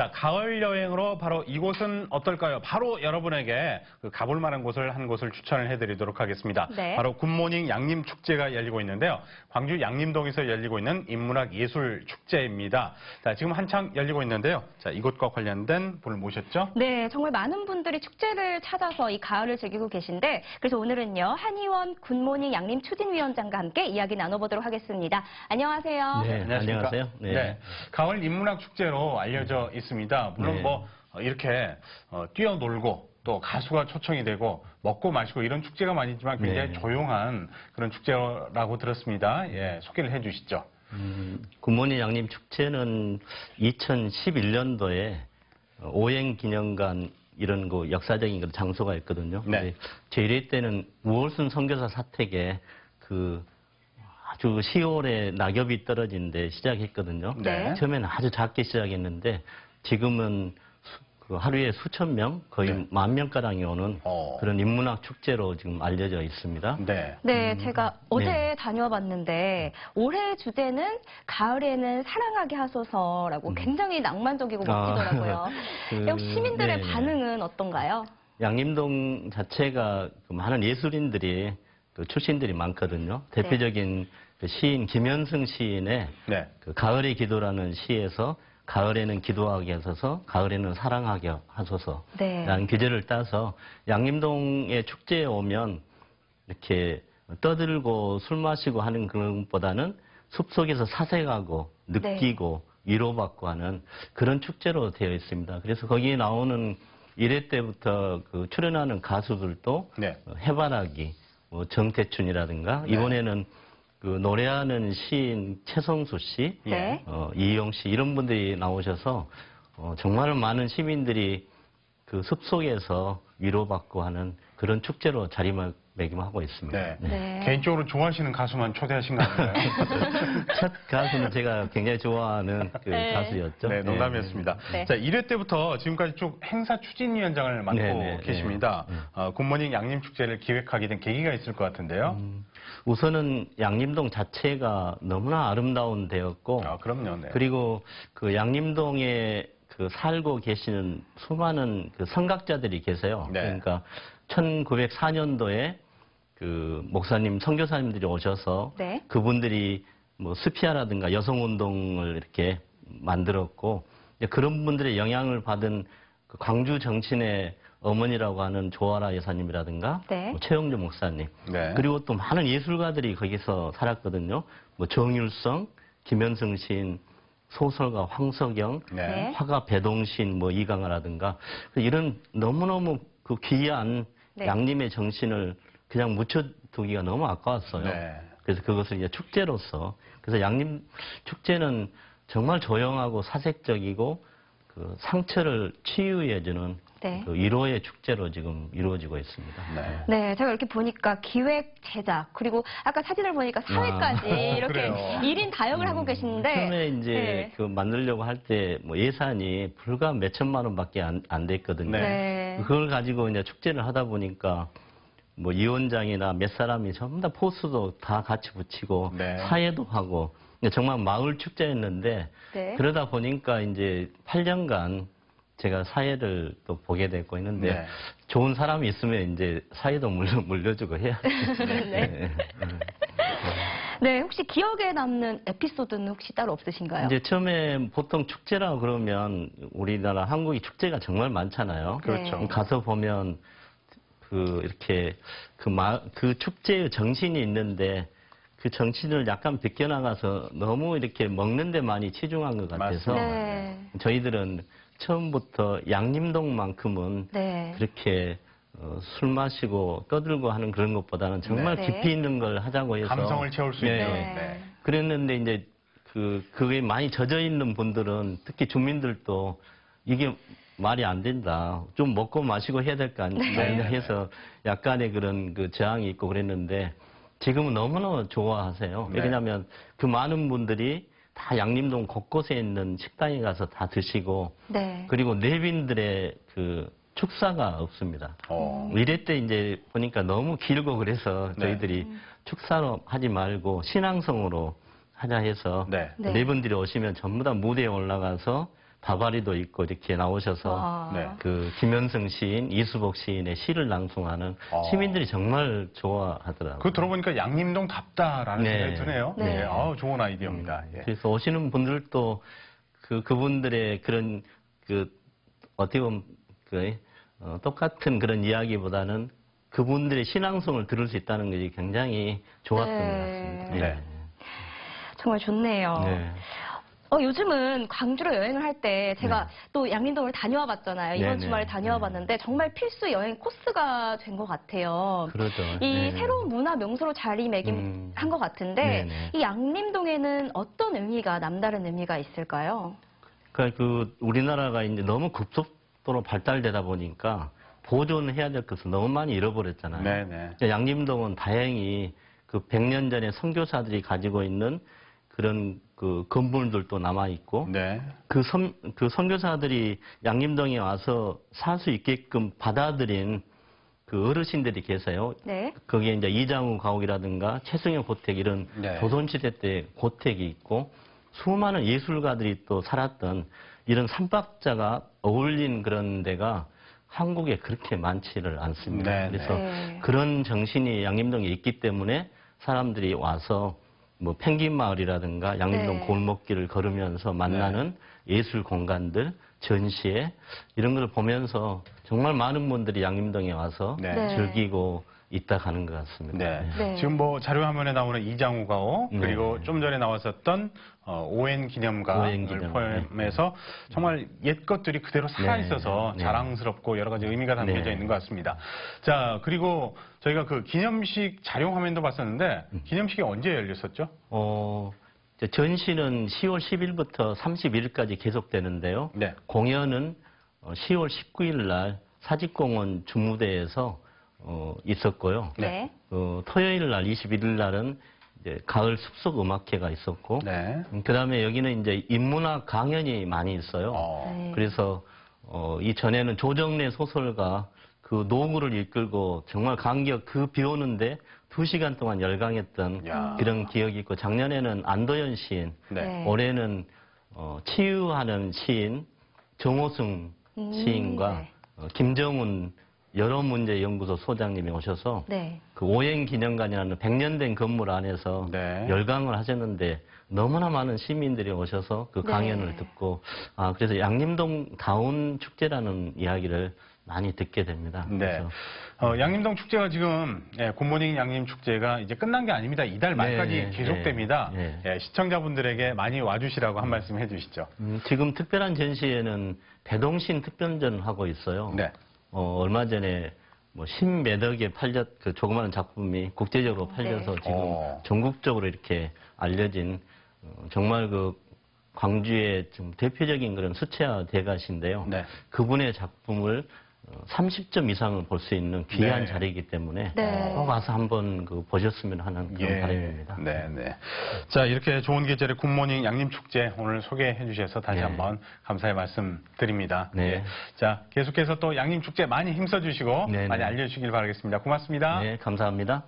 자, 가을 여행으로 바로 이곳은 어떨까요? 바로 여러분에게 그 가볼 만한 곳을 한 곳을 추천을 해드리도록 하겠습니다. 네. 바로 굿모닝 양림 축제가 열리고 있는데요. 광주 양림동에서 열리고 있는 인문학 예술 축제입니다. 자, 지금 한창 열리고 있는데요. 자, 이곳과 관련된 분을 모셨죠? 네, 정말 많은 분들이 축제를 찾아서 이 가을을 즐기고 계신데 그래서 오늘은요 한의원 굿모닝 양림 추진위원장과 함께 이야기 나눠보도록 하겠습니다. 안녕하세요. 네, 안녕하세요. 네. 가을 인문학 축제로 알려져 있습니다. 물론 네. 뭐 어, 이렇게 어, 뛰어놀고 또 가수가 초청이 되고 먹고 마시고 이런 축제가 많이지만 굉장히 네. 조용한 그런 축제라고 들었습니다. 예, 소개를 해주시죠. 음, 굿모닝 양림 축제는 2011년도에 오행 기념관 이런 그 역사적인 그런 장소가 있거든요. 네. 근데 제 1회 때는 우월순 선교사 사택에 그 아주 10월에 낙엽이 떨어진 데 시작했거든요. 네. 처음에는 아주 작게 시작했는데 지금은 수- 그 하루에 수천 명, 거의 네. 만 명가량이 오는 어. 그런 인문학 축제로 지금 알려져 있습니다. 네. 네, 제가 어제 네. 다녀와 봤는데 올해 주제는 가을에는 사랑하게 하소서라고 굉장히 낭만적이고 아, 멋지더라고요. 그, 역시 시민들의 네, 네. 반응은 어떤가요? 양림동 자체가 그 많은 예술인들이 그 출신들이 많거든요. 대표적인 그 시인 김현승 시인의 네. 그 가을의 기도라는 시에서 가을에는 기도하게 하소서, 가을에는 사랑하게 하소서. 네. 라는 규제를 따서 양림동의 축제에 오면 이렇게 떠들고 술 마시고 하는 그런 것보다는 숲속에서 사색하고 느끼고 위로받고 하는 그런 축제로 되어 있습니다. 그래서 거기에 나오는 1회 때부터 그 출연하는 가수들도 네. 어, 해바라기, 뭐 정태춘이라든가 네. 이번에는 그 노래하는 시인 최성수 씨, 예. 네. 어, 이용 씨 이런 분들이 나오셔서 어, 정말 많은 시민들이 그 숲속에서 위로받고 하는 그런 축제로 자리매김 하고 있습니다. 네. 네. 개인적으로 좋아하시는 가수만 초대하신 거 아닌가요? 첫 가수는 제가 굉장히 좋아하는 그 네. 가수였죠. 네, 농담이었습니다. 네. 자, 1회 때부터 지금까지 쭉 행사 추진위원장을 맡고 네, 네, 계십니다. 네. 어, 굿모닝 양림축제를 기획하게 된 계기가 있을 것 같은데요. 음, 우선은 양림동 자체가 너무나 아름다운 데였고 아, 그럼요. 네. 그리고 그 양림동에 그 살고 계시는 수많은 그 성각자들이 계세요. 네. 그러니까 1904년도에 그 목사님, 선교사님들이 오셔서 네. 그분들이 뭐 스피아라든가 여성운동을 이렇게 만들었고 그런 분들의 영향을 받은 그 광주 정신의 어머니라고 하는 조아라 여사님이라든가 네. 뭐 최영주 목사님 네. 그리고 또 많은 예술가들이 거기서 살았거든요. 뭐 정율성, 김현승 시인, 소설가 황석영, 네. 네. 화가 배동신, 뭐 이강하라든가 이런 너무너무 그 귀한 네. 양림의 정신을 그냥 묻혀두기가 너무 아까웠어요. 네. 그래서 그것을 이제 축제로서 그래서 양림 축제는 정말 조용하고 사색적이고 그 상처를 치유해주는 네. 그 위로의 축제로 지금 이루어지고 있습니다. 네. 네, 제가 이렇게 보니까 기획, 제작, 그리고 아까 사진을 보니까 사회까지 아, 이렇게. 일인 다역을 하고 계시는데. 처음에 이제 네. 그 만들려고 할 때 뭐 예산이 불과 몇 천만 원밖에 안, 안 됐거든요. 네. 네. 그걸 가지고 이제 축제를 하다 보니까 뭐 위원장이나 몇 사람이 전부 다 포스도 다 같이 붙이고 네. 사회도 하고 정말 마을 축제였는데 네. 그러다 보니까 이제 8년간 제가 사회를 또 보게 됐고 있는데 네. 좋은 사람이 있으면 이제 사회도 물려, 물려주고 해야 네. 네, 혹시 기억에 남는 에피소드는 혹시 따로 없으신가요? 이제 처음에 보통 축제라고 그러면 우리나라 한국이 축제가 정말 많잖아요. 그렇죠. 네. 가서 보면 그 이렇게 그, 마, 그 축제의 정신이 있는데 그 정신을 약간 벗겨나가서 너무 이렇게 먹는 데 많이 치중한 것 같아서. 네. 저희들은 처음부터 양림동만큼은 네. 그렇게 어, 술 마시고 떠들고 하는 그런 것보다는 정말 네. 깊이 있는 걸 하자고 해서 감성을 채울 수 네. 있는. 네. 네. 그랬는데 이제 그 그게 많이 젖어 있는 분들은 특히 주민들도 이게 말이 안 된다. 좀 먹고 마시고 해야 될 거 아니냐 네. 해서 약간의 그런 그 저항이 있고 그랬는데 지금은 너무너무 좋아하세요. 네. 왜냐하면 그 많은 분들이 다 양림동 곳곳에 있는 식당에 가서 다 드시고 네. 그리고 내빈들의 그 축사가 없습니다. 어. 이럴 때 이제 보니까 너무 길고 그래서 네. 저희들이 축사로 하지 말고 신앙성으로 하자 해서 네. 네. 네 분들이 오시면 전부 다 무대에 올라가서 바바리도 있고 이렇게 나오셔서 와. 네. 그 김현성 시인, 이수복 시인의 시를 낭송하는 어. 시민들이 정말 좋아하더라고요. 그 들어보니까 양림동 답다라는 네. 생각이 드네요. 네. 예, 아우, 좋은 아이디어입니다. 예. 그래서 오시는 분들도 그 그분들의 그런 그 어떻게 보면 그 어, 똑같은 그런 이야기보다는 그분들의 신앙성을 들을 수 있다는 것이 굉장히 좋았던 네. 것 같습니다. 네. 정말 좋네요. 네. 어, 요즘은 광주로 여행을 할 때 제가 네. 또 양림동을 다녀와 봤잖아요. 이번 네네. 주말에 다녀와 네. 봤는데 정말 필수 여행 코스가 된 것 같아요. 그러죠. 이 네. 새로운 문화 명소로 음. 자리매김한 것 같은데 네네. 이 양림동에는 어떤 의미가 남다른 의미가 있을까요? 그러니까 그 우리나라가 이제 너무 급속도로 발달되다 보니까 보존해야 될 것을 너무 많이 잃어버렸잖아요. 네네. 양림동은 다행히 그 100년 전에 선교사들이 가지고 있는 그런 그 건물들도 남아 있고 네. 그, 선, 그 선교사들이 양림동에 와서 살 수 있게끔 받아들인 그 어르신들이 계세요. 네. 거기에 이제 이장우 가옥이라든가 최승현 고택 이런 네. 조선시대 때 고택이 있고 수많은 예술가들이 또 살았던 이런 삼박자가 어울린 그런 데가 한국에 그렇게 많지를 않습니다. 네, 그래서 네. 그런 정신이 양림동에 있기 때문에 사람들이 와서 뭐 펭귄 마을이라든가 양림동 네. 골목길을 걸으면서 만나는 예술 공간들, 전시회 이런 걸 보면서 정말 많은 분들이 양림동에 와서 네. 네. 즐기고 있다 가는 것 같습니다. 네. 네. 지금 뭐 자료 화면에 나오는 이장우 가오 네. 그리고 좀 전에 나왔었던 어, 오엔 기념관을 오엔 기념. 포함해서 정말 옛 것들이 그대로 살아 있어서 네. 네. 자랑스럽고 여러 가지 의미가 담겨져 네. 있는 것 같습니다. 자 그리고 저희가 그 기념식 자료 화면도 봤었는데 음. 기념식이 언제 열렸었죠? 어, 전시는 10월 10일부터 31일까지 계속되는데요. 네. 공연은 어, 10월 19일 날 사직공원 주무대에서 어, 있었고요. 네. 어, 토요일 날 21일 날은 이제 가을 숲속 음악회가 있었고, 네. 그 다음에 여기는 이제 인문학 강연이 많이 있어요. 어. 네. 그래서 어, 이 전에는 조정래 소설가 그 노구를 이끌고 정말 간격 그 비 오는데 두 시간 동안 열강했던 야. 그런 기억이 있고 작년에는 안도현 시인, 네. 네. 올해는 어, 치유하는 시인 정호승 음, 시인과 네. 어, 김정훈 여론문제연구소 소장님이 오셔서 네. 그 오행 기념관이라는 100년 된 건물 안에서 네. 열강을 하셨는데 너무나 많은 시민들이 오셔서 그 네. 강연을 듣고 아 그래서 양림동 다운 축제라는 이야기를 많이 듣게 됩니다. 네. 그래서 어, 양림동 축제가 지금 예, 굿모닝 양림 축제가 이제 끝난 게 아닙니다. 이달 말까지 네, 계속됩니다. 네, 예, 시청자분들에게 많이 와주시라고 한 말씀 해주시죠. 음, 지금 특별한 전시회는 배동신 특별전 하고 있어요. 네. 어, 얼마 전에 뭐 십몇 억에 팔렸 그 조그마한 작품이 국제적으로 팔려서 네. 지금 어. 전국적으로 이렇게 알려진 어, 정말 그 광주의 좀 대표적인 그런 수채화 대가신데요. 네. 그분의 작품을 어, 30점 이상을 볼 수 있는 귀한 네. 자리이기 때문에 네. 꼭 와서 한번 그 보셨으면 하는 그런 바람입니다. 네, 네. 자, 이렇게 좋은 계절의 굿모닝 양림축제 오늘 소개해 주셔서 다시 네. 한번 감사의 말씀 드립니다. 네. 예. 자, 계속해서 또 양림축제 많이 힘써 주시고 네, 많이 네. 알려 주시길 바라겠습니다. 고맙습니다. 네, 감사합니다.